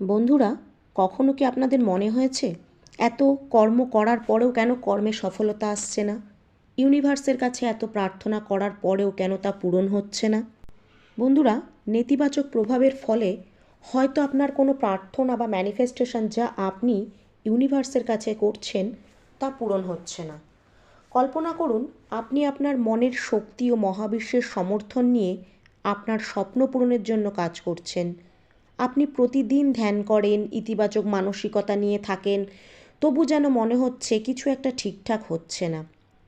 বন্ধুরা, কখনো কি আপনাদের মনে হয়েছে, এত কর্ম করার পরেও কেন কর্মে সফলতা আসছে না? ইউনিভার্সের কাছে এত প্রার্থনা করার পরেও কেন তা পূরণ হচ্ছে না? বন্ধুরা, নেতিবাচক প্রভাবের ফলে হয়তো আপনার কোনো প্রার্থনা বা ম্যানিফেস্টেশন যা আপনি ইউনিভার্সের কাছে করছেন তা পূরণ হচ্ছে না। কল্পনা করুন, আপনি আপনার মনের শক্তি ও মহাবিশ্বের সমর্থন নিয়ে আপনার স্বপ্ন পূরণের জন্য কাজ করছেন। আপনি প্রতিদিন ধ্যান করেন, ইতিবাচক মানসিকতা নিয়ে থাকেন, তবু যেন মনে হচ্ছে কিছু একটা ঠিকঠাক হচ্ছে না।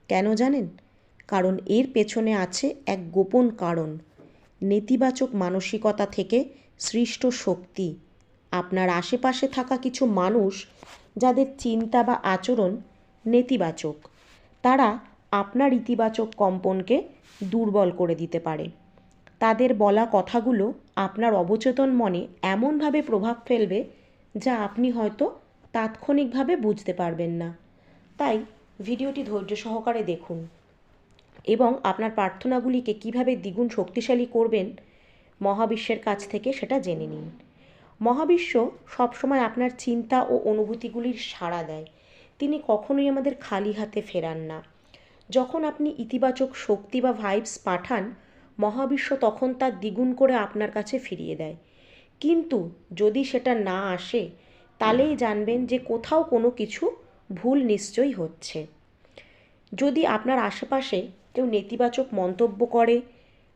কেন জানেন? কারণ এর পেছনে আছে এক গোপন কারণ। নেতিবাচক মানসিকতা থেকে সৃষ্ট শক্তি। আপনার আশেপাশে থাকা কিছু মানুষ যাদের চিন্তা বা আচরণ নেতিবাচক, তারা আপনার ইতিবাচক কম্পনকে দুর্বল করে দিতে পারে। তাদের বলা কথাগুলো আপনার অবচেতন মনে এমনভাবে প্রভাব ফেলবে যা আপনি হয়তো তাৎক্ষণিকভাবে বুঝতে পারবেন না। তাই ভিডিওটি ধৈর্য সহকারে দেখুন এবং আপনার প্রার্থনাগুলিকে কীভাবে দ্বিগুণ শক্তিশালী করবেন মহাবিশ্বের কাছ থেকে সেটা জেনে নিন। মহাবিশ্ব সবসময় আপনার চিন্তা ও অনুভূতিগুলির সাড়া দেয়। তিনি কখনোই আমাদের খালি হাতে ফেরান না। যখন আপনি ইতিবাচক শক্তি বা ভাইবস পাঠান মহাবিশ্ব তখন তার দ্বিগুণ করে আপনার কাছে ফিরিয়ে দেয়। কিন্তু যদি সেটা না আসে, তাহলেই জানবেন যে কোথাও কোনো কিছু ভুল নিশ্চয়ই হচ্ছে। যদি আপনার আশেপাশে কেউ নেতিবাচক মন্তব্য করে,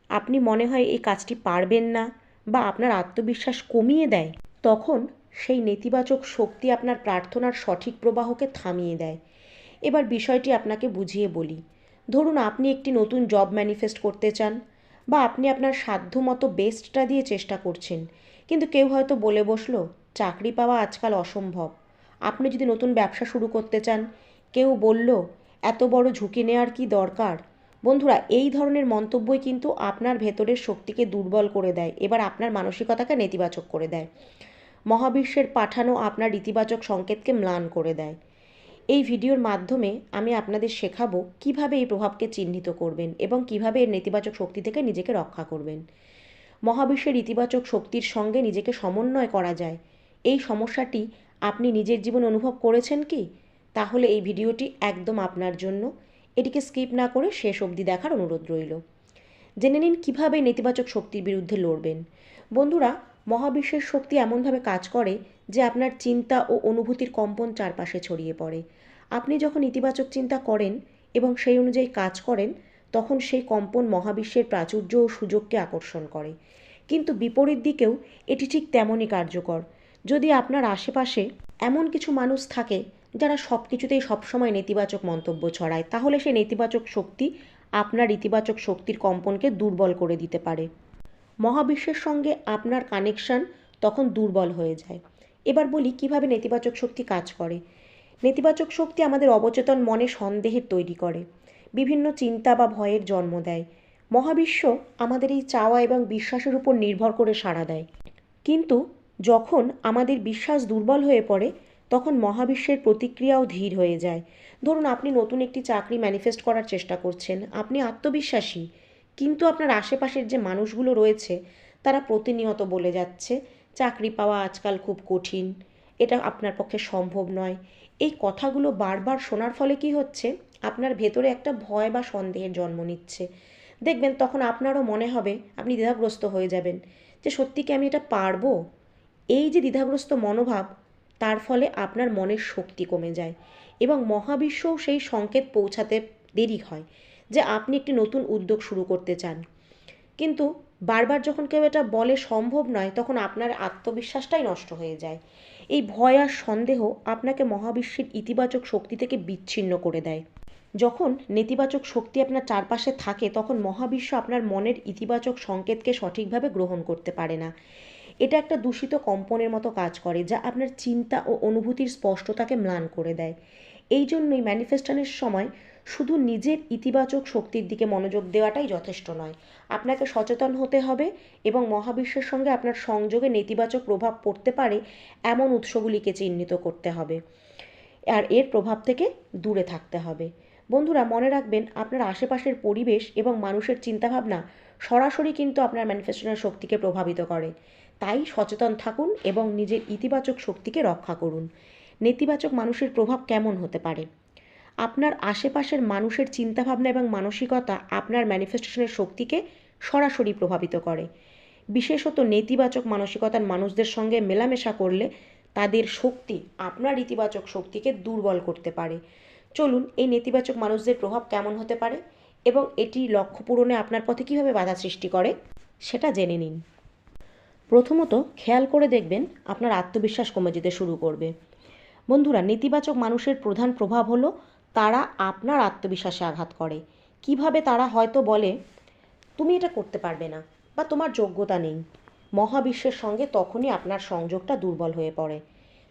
আপনি মনে হয় এই কাজটি পারবেন না বা আপনার আত্মবিশ্বাস কমিয়ে দেয়, তখন সেই নেতিবাচক শক্তি আপনার প্রার্থনার সঠিক প্রবাহকে থামিয়ে দেয়। এবার বিষয়টি আপনাকে বুঝিয়ে বলি। ধরুন আপনি একটি নতুন জব ম্যানিফেস্ট করতে চান বা আপনি আপনার সাধ্য মতো বেস্টটা দিয়ে চেষ্টা করছেন। কিন্তু কেউ হয়তো বলে বসল, চাকরি পাওয়া আজকাল অসম্ভব। আপনি যদি নতুন ব্যবসা শুরু করতে চান। কেউ বলল, এত বড় ঝুঁকি নেওয়ার কি দরকার? বন্ধুরা, এই ধরনের মন্তব্যই কিন্তু আপনার ভেতরের শক্তিকে দুর্বল করে দেয়, এবার আপনার মানসিকতাকে নেতিবাচক করে দেয়। মহাবিশ্বের পাঠানো আপনার ইতিবাচক সংকেতকে ম্লান করে দেয়। এই ভিডিওর মাধ্যমে আমি আপনাদের শেখাবো কীভাবে এই প্রভাবকে চিহ্নিত করবেন এবং কীভাবে এর নেতিবাচক শক্তি থেকে নিজেকে রক্ষা করবেন। মহাবিশ্বের ইতিবাচক শক্তির সঙ্গে নিজেকে সমন্বয় করা যায়। এই সমস্যাটি আপনি নিজের জীবন অনুভব করেছেন কি? তাহলে এই ভিডিওটি একদম আপনার জন্য। এটিকে স্কিপ না করে শেষ অবধি দেখার অনুরোধ রইল। জেনে নিন কীভাবে নেতিবাচক শক্তির বিরুদ্ধে লড়বেন। বন্ধুরা, মহাবিশ্বের শক্তি এমনভাবে কাজ করে যে আপনার চিন্তা ও অনুভূতির কম্পন চারপাশে ছড়িয়ে পড়ে। আপনি যখন ইতিবাচক চিন্তা করেন এবং সেই অনুযায়ী কাজ করেন, তখন সেই কম্পন মহাবিশ্বের প্রাচুর্য ও সুযোগকে আকর্ষণ করে। কিন্তু বিপরীত দিকেও এটি ঠিক তেমনই কার্যকর। যদি আপনার আশেপাশে এমন কিছু মানুষ থাকে, যারা সব কিছুতেই সবসময় নেতিবাচক মন্তব্য ছড়ায়, তাহলে সেই নেতিবাচক শক্তি আপনার ইতিবাচক শক্তির কম্পনকে দুর্বল করে দিতে পারে। মহাবিশ্বের সঙ্গে আপনার কানেকশন তখন দুর্বল হয়ে যায়। এবার বলি কীভাবে নেতিবাচক শক্তি কাজ করে। নেতিবাচক শক্তি আমাদের অবচেতন মনে সন্দেহের তৈরি করে, বিভিন্ন চিন্তা বা ভয়ের জন্ম দেয়। মহাবিশ্ব আমাদের এই চাওয়া এবং বিশ্বাসের উপর নির্ভর করে সাড়া দেয়। কিন্তু যখন আমাদের বিশ্বাস দুর্বল হয়ে পড়ে, তখন মহাবিশ্বের প্রতিক্রিয়াও ধীর হয়ে যায়। ধরুন আপনি নতুন একটি চাকরি ম্যানিফেস্ট করার চেষ্টা করছেন, আপনি আত্মবিশ্বাসী, কিন্তু আপনার আশেপাশের যে মানুষগুলো রয়েছে, তারা প্রতিনিয়ত বলে যাচ্ছে চাকরি পাওয়া আজকাল খুব কঠিন। এটা আপনার পক্ষে সম্ভব নয়। এই কথাগুলো বারবার শোনার ফলে কি হচ্ছে? আপনার ভেতরে একটা ভয় বা সন্দেহের জন্ম নিচ্ছে। দেখবেন তখন আপনারও মনে হবে, আপনি দ্বিধাগ্রস্ত হয়ে যাবেন। যে সত্যি কি আমি এটা পারব? এই যে দ্বিধাগ্রস্ত মনোভাব, তার ফলে আপনার মনের শক্তি কমে যায় এবং মহাবিশ্বও সেই সংকেত পৌঁছাতে দেরি হয় যে আপনি একটি নতুন উদ্যোগ শুরু করতে চান। কিন্তু বারবার যখন কেউ এটা বলে সম্ভব নয়, তখন আপনার আত্মবিশ্বাসটাই নষ্ট হয়ে যায়। এই ভয় আর সন্দেহ আপনাকে মহাবিশ্বের ইতিবাচক শক্তি থেকে বিচ্ছিন্ন করে দেয়। যখন নেতিবাচক শক্তি আপনার চারপাশে থাকে, তখন মহাবিশ্ব আপনার মনের ইতিবাচক সংকেতকে সঠিকভাবে গ্রহণ করতে পারে না। এটা একটা দূষিত কম্পনের মতো কাজ করে, যা আপনার চিন্তা ও অনুভূতির স্পষ্টতাকে ম্লান করে দেয়। এই জন্যই ম্যানিফেস্টানের সময় শুধু নিজের ইতিবাচক শক্তির দিকে মনোযোগ দেওয়াটাই যথেষ্ট নয়। আপনাকে সচেতন হতে হবে এবং মহাবিশ্বের সঙ্গে আপনার সংযোগে নেতিবাচক প্রভাব পড়তে পারে এমন উৎসগুলিকে চিহ্নিত করতে হবে। আর এর প্রভাব থেকে দূরে থাকতে হবে। বন্ধুরা, মনে রাখবেন, আপনার আশেপাশের পরিবেশ এবং মানুষের চিন্তাভাবনা সরাসরি কিন্তু আপনার ম্যানিফেস্টেশনের শক্তিকে প্রভাবিত করে। তাই সচেতন থাকুন এবং নিজের ইতিবাচক শক্তিকে রক্ষা করুন। নেতিবাচক মানুষের প্রভাব কেমন হতে পারে? আপনার আশেপাশের মানুষের চিন্তাভাবনা এবং মানসিকতা আপনার ম্যানিফেস্টেশনের শক্তিকে সরাসরি প্রভাবিত করে। বিশেষত নেতিবাচক মানসিকতার মানুষদের সঙ্গে মেলামেশা করলে তাদের শক্তি আপনার ইতিবাচক শক্তিকে দুর্বল করতে পারে। চলুন, এই নেতিবাচক মানুষদের প্রভাব কেমন হতে পারে এবং এটি লক্ষ্য পূরণে আপনার পথে কীভাবে বাধা সৃষ্টি করে, সেটা জেনে নিন। প্রথমত, খেয়াল করে দেখবেন আপনার আত্মবিশ্বাস কমে যেতে শুরু করবে। বন্ধুরা, নেতিবাচক মানুষের প্রধান প্রভাব হলো তারা আপনার আত্মবিশ্বাসে আঘাত করে। কীভাবে তারা হয়তো বলে, তুমি এটা করতে পারবে না বা তোমার যোগ্যতা নেই। মহাবিশ্বের সঙ্গে তখনই আপনার সংযোগটা দুর্বল হয়ে পড়ে।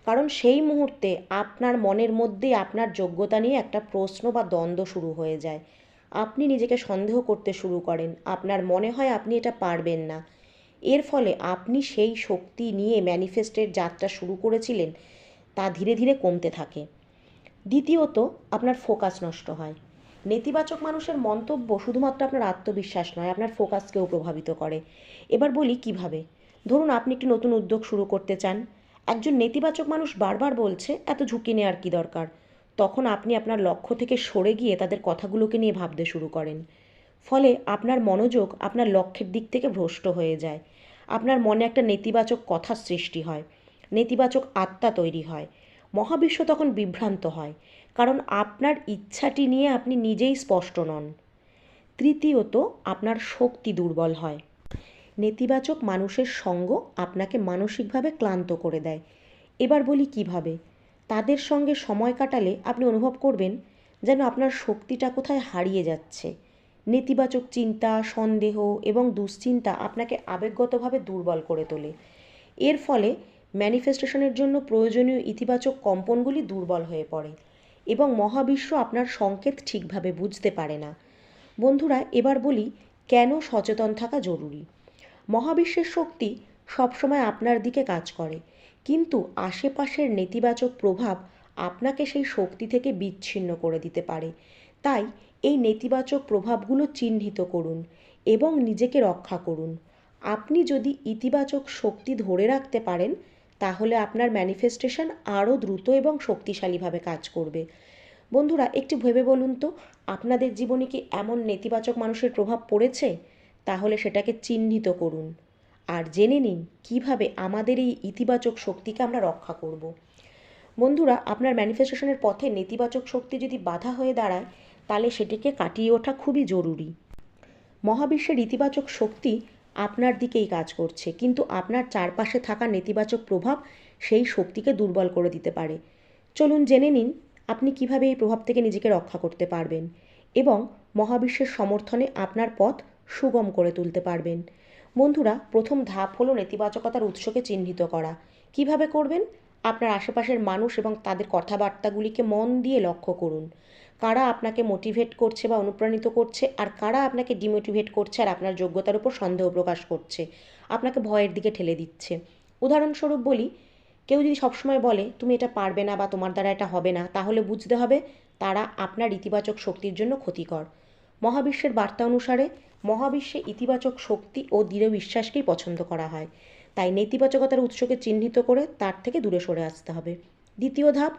কারণ সেই মুহূর্তে আপনার মনের মধ্যেই আপনার যোগ্যতা নিয়ে একটা প্রশ্ন বা দ্বন্দ্ব শুরু হয়ে যায়। আপনি নিজেকে সন্দেহ করতে শুরু করেন, আপনার মনে হয় আপনি এটা পারবেন না। এর ফলে আপনি সেই শক্তি নিয়ে ম্যানিফেস্টের যাত্রা শুরু করেছিলেন, তা ধীরে ধীরে কমতে থাকে। দ্বিতীয়ত, আপনার ফোকাস নষ্ট হয়। নেতিবাচক মানুষের মন্তব্য শুধুমাত্র আপনার আত্মবিশ্বাস নয়, আপনার ফোকাসকেও প্রভাবিত করে। এবার বলি কীভাবে? ধরুন, আপনি একটি নতুন উদ্যোগ শুরু করতে চান। একজন নেতিবাচক মানুষ বারবার বলছে, এত ঝুঁকি নেওয়ার কী দরকার? তখন আপনি আপনার লক্ষ্য থেকে সরে গিয়ে তাদের কথাগুলোকে নিয়ে ভাবতে শুরু করেন। ফলে আপনার মনোযোগ আপনার লক্ষ্যের দিক থেকে ভ্রষ্ট হয়ে যায়। আপনার মনে একটা নেতিবাচক কথার সৃষ্টি হয়। নেতিবাচক আত্মা তৈরি হয়। মহাবিশ্ব তখন বিভ্রান্ত হয়, কারণ আপনার ইচ্ছাটি নিয়ে আপনি নিজেই স্পষ্ট নন। তৃতীয়ত, আপনার শক্তি দুর্বল হয়। নেতিবাচক মানুষের সঙ্গ আপনাকে মানসিকভাবে ক্লান্ত করে দেয়। এবার বলি কীভাবে? তাদের সঙ্গে সময় কাটালে আপনি অনুভব করবেন যেন আপনার শক্তিটা কোথায় হারিয়ে যাচ্ছে। নেতিবাচক চিন্তা, সন্দেহ এবং দুশ্চিন্তা আপনাকে আবেগগতভাবে দুর্বল করে তোলে। এর ফলে ম্যানিফেস্টেশনের জন্য প্রয়োজনীয় ইতিবাচক কম্পনগুলি দুর্বল হয়ে পড়ে এবং মহাবিশ্ব আপনার সংকেত ঠিকভাবে বুঝতে পারে না। বন্ধুরা, এবার বলি, কেন সচেতন থাকা জরুরি? মহাবিশ্বের শক্তি সবসময় আপনার দিকে কাজ করে, কিন্তু আশেপাশের নেতিবাচক প্রভাব আপনাকে সেই শক্তি থেকে বিচ্ছিন্ন করে দিতে পারে। তাই এই নেতিবাচক প্রভাবগুলো চিহ্নিত করুন এবং নিজেকে রক্ষা করুন। আপনি যদি ইতিবাচক শক্তি ধরে রাখতে পারেন তাহলে আপনার ম্যানিফেস্টেশন আরও দ্রুত এবং শক্তিশালীভাবে কাজ করবে। বন্ধুরা, একটু ভেবে বলুন তো, আপনাদের জীবনে কি এমন নেতিবাচক মানুষের প্রভাব পড়েছে? তাহলে সেটাকে চিহ্নিত করুন। আর জেনে নিন, কীভাবে আমাদের এই ইতিবাচক শক্তিকে আমরা রক্ষা করব। বন্ধুরা, আপনার ম্যানিফেস্টেশনের পথে নেতিবাচক শক্তি যদি বাধা হয়ে দাঁড়ায়, তাহলে সেটিকে কাটিয়ে ওঠা খুবই জরুরি। মহাবিশ্বের ইতিবাচক শক্তি আপনার দিকেই কাজ করছে, কিন্তু আপনার চারপাশে থাকা নেতিবাচক প্রভাব সেই শক্তিকে দুর্বল করে দিতে পারে। চলুন জেনে নিন, আপনি কীভাবে এই প্রভাব থেকে নিজেকে রক্ষা করতে পারবেন এবং মহাবিশ্বের সমর্থনে আপনার পথ সুগম করে তুলতে পারবেন। বন্ধুরা, প্রথম ধাপ হলো নেতিবাচকতার উৎসকে চিহ্নিত করা। কীভাবে করবেন? আপনার আশেপাশের মানুষ এবং তাদের কথাবার্তাগুলিকে মন দিয়ে লক্ষ্য করুন। কারা আপনাকে মোটিভেট করছে বা অনুপ্রাণিত করছে আর কারা আপনাকে ডিমোটিভেট করছে আর আপনার যোগ্যতার উপর সন্দেহ প্রকাশ করছে, আপনাকে ভয়ের দিকে ঠেলে দিচ্ছে। উদাহরণস্বরূপ বলি, কেউ যদি সবসময় বলে, তুমি এটা পারবে না বা তোমার দ্বারা এটা হবে না তাহলে বুঝতে হবে তারা আপনার ইতিবাচক শক্তির জন্য ক্ষতিকর। মহাবিশ্বের বার্তা অনুসারে, মহাবিশ্বে ইতিবাচক শক্তি ও দৃঢ় বিশ্বাসকেই পছন্দ করা হয়। তাই নেতিবাচকতার উৎসকে চিহ্নিত করে তার থেকে দূরে সরে আসতে হবে। দ্বিতীয় ধাপ,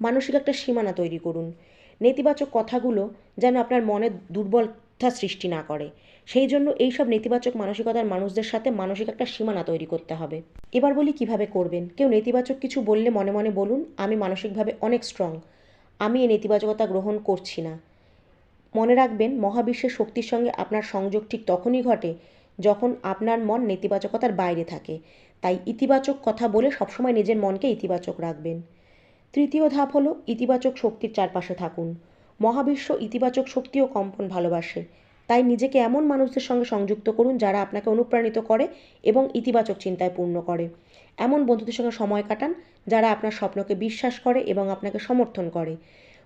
মানসিক একটা সীমানা তৈরি করুন। নেতিবাচক কথাগুলো যেন আপনার মনে দুর্বলতা সৃষ্টি না করে। সেই জন্য এই সব নেতিবাচক মানসিকতার মানুষদের সাথে মানসিক একটা সীমানা তৈরি করতে হবে। এবার বলি কীভাবে করবেন? কেউ নেতিবাচক কিছু বললে মনে মনে বলুন, আমি মানসিকভাবে অনেক স্ট্রং আমি এই নেতিবাচকতা গ্রহণ করছি না। মনে রাখবেন, মহাবিশ্বের শক্তির সঙ্গে আপনার সংযোগ ঠিক তখনই ঘটে যখন আপনার মন নেতিবাচকতার বাইরে থাকে। তাই ইতিবাচক কথা বলে সবসময় নিজের মনকে ইতিবাচক রাখবেন। তৃতীয় ধাপ হলো ইতিবাচক শক্তির চারপাশে থাকুন। মহাবিশ্ব ইতিবাচক শক্তি ও কম্পন ভালোবাসে। তাই নিজেকে এমন মানুষদের সঙ্গে সংযুক্ত করুন যারা আপনাকে অনুপ্রাণিত করে এবং ইতিবাচক চিন্তায় পূর্ণ করে। এমন বন্ধুদের সঙ্গে সময় কাটান যারা আপনার স্বপ্নকে বিশ্বাস করে এবং আপনাকে সমর্থন করে।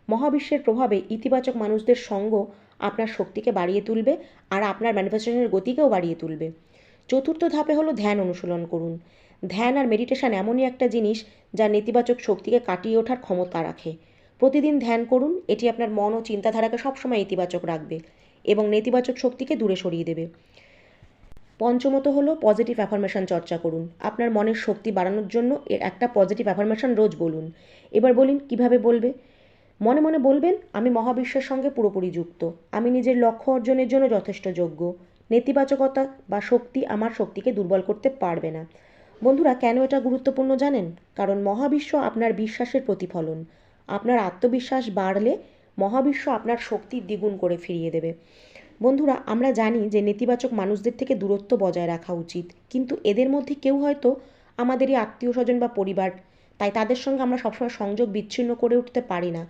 মহাবিশ্বের প্রভাবে ইতিবাচক মানুষদের সঙ্গ আপনার শক্তিকে বাড়িয়ে তুলবে আর আপনার ম্যানিফেস্টেশনের গতিকেও বাড়িয়ে তুলবে। চতুর্থ ধাপে হলো ধ্যান অনুশীলন করুন। ধ্যান আর মেডিটেশন এমনই একটা জিনিস যা নেতিবাচক শক্তিকে কাটিয়ে ওঠার ক্ষমতা রাখে। প্রতিদিন ধ্যান করুন, এটি আপনার মন ও চিন্তাধারাকে সবসময় ইতিবাচক রাখবে এবং নেতিবাচক শক্তিকে দূরে সরিয়ে দেবে। পঞ্চমত হলো পজিটিভ অ্যাফার্মেশন চর্চা করুন। আপনার মনের শক্তি বাড়ানোর জন্য এর একটা পজিটিভ অ্যাফার্মেশন রোজ বলুন। এবার বলুন, কীভাবে বলবে? মনে মনে বলবেন, আমি মহাবিশ্বের সঙ্গে পুরোপুরি যুক্ত। আমি নিজের লক্ষ্য অর্জনের জন্য যথেষ্ট যোগ্য। নেতিবাচকতা বা শক্তি আমার শক্তিকে দুর্বল করতে পারবে না। বন্ধুরা, কেন এটা গুরুত্বপূর্ণ জানেন? কারণ মহাবিশ্ব আপনার বিশ্বাসের প্রতিফলন। আপনার আত্মবিশ্বাস বাড়লে মহাবিশ্ব আপনার শক্তি দ্বিগুণ করে ফিরিয়ে দেবে। বন্ধুরা, আমরা জানি যে নেতিবাচক মানুষদের থেকে দূরত্ব বজায় রাখা উচিত। কিন্তু এদের মধ্যে কেউ হয়তো আমাদেরই আত্মীয় স্বজন বা পরিবার, তাই তাদের সঙ্গে আমরা সবসময় সংযোগ বিচ্ছিন্ন করে উঠতে পারি না।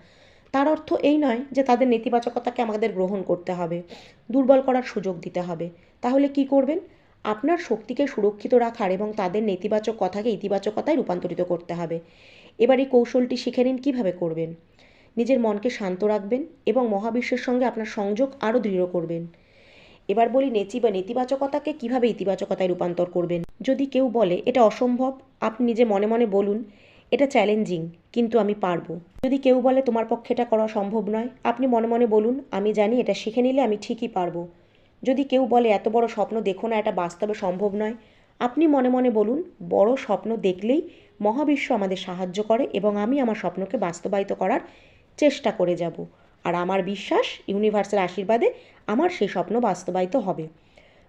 তার অর্থ এই নয় যে তাদের নেতিবাচকতাকে আমাদের গ্রহণ করতে হবে। দুর্বল করার সুযোগ দিতে হবে। তাহলে কি করবেন? আপনার শক্তিকে সুরক্ষিত রাখার এবং তাদের নেতিবাচক কথাকে ইতিবাচকতায় রূপান্তরিত করতে হবে। এবার এই কৌশলটি শিখে নিন কীভাবে করবেন। নিজের মনকে শান্ত রাখবেন এবং মহাবিশ্বের সঙ্গে আপনার সংযোগ আরও দৃঢ় করবেন। এবার বলি নেচি বা নেতিবাচকতাকে কীভাবে ইতিবাচকতায় রূপান্তর করবেন। যদি কেউ বলে, এটা অসম্ভব, আপনি নিজে মনে মনে বলুন, এটা চ্যালেঞ্জিং, কিন্তু আমি পারব। যদি কেউ বলে, তোমার পক্ষে এটা করা সম্ভব নয়, আপনি মনে মনে বলুন, আমি জানি এটা শিখে নিলে আমি ঠিকই পারব। যদি কেউ বলে, এত বড় স্বপ্ন দেখো না, এটা বাস্তবে সম্ভব নয়। আপনি মনে মনে বলুন, বড় স্বপ্ন দেখলেই মহাবিশ্ব আমাদের সাহায্য করে এবং আমি আমার স্বপ্নকে বাস্তবায়িত করার চেষ্টা করে যাব। আর আমার বিশ্বাস, ইউনিভার্সের আশীর্বাদে আমার সেই স্বপ্ন বাস্তবায়িত হবে।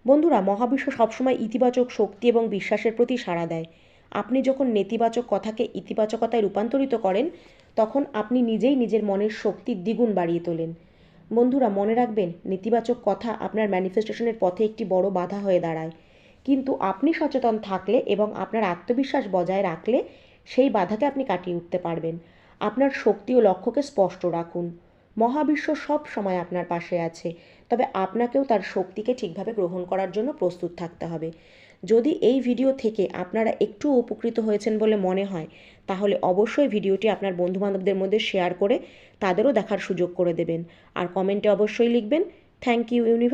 বন্ধুরা, মহাবিশ্ব সবসময় ইতিবাচক শক্তি এবং বিশ্বাসের প্রতি সাড়া দেয়। আপনি যখন নেতিবাচক কথাকে ইতিবাচকতায় রূপান্তরিত করেন, তখন আপনি নিজেই নিজের মনের শক্তি দ্বিগুণ বাড়িয়ে তোলেন। বন্ধুরা, মনে রাখবেন, নেতিবাচক কথা আপনার ম্যানিফেস্টেশনের পথে একটি বড় বাধা হয়ে দাঁড়ায়। কিন্তু আপনি সচেতন থাকলে এবং আপনার আত্মবিশ্বাস বজায় রাখলে সেই বাধাকে আপনি কাটিয়ে উঠতে পারবেন। আপনার শক্তি ও লক্ষ্যকে স্পষ্ট রাখুন। মহাবিশ্ব সব সময় আপনার পাশে আছে, তবে আপনাকেও তার শক্তিকে ঠিকভাবে গ্রহণ করার জন্য প্রস্তুত থাকতে হবে। যদি এই ভিডিও থেকে আপনারা একটু উপকৃত হয়েছেন বলে মনে হয় তাহলে অবশ্যই ভিডিওটি আপনার বন্ধুবান্ধবদের মধ্যে শেয়ার করে তাদেরও দেখার সুযোগ করে দেবেন। আর কমেন্টে অবশ্যই লিখবেন। Thank you universe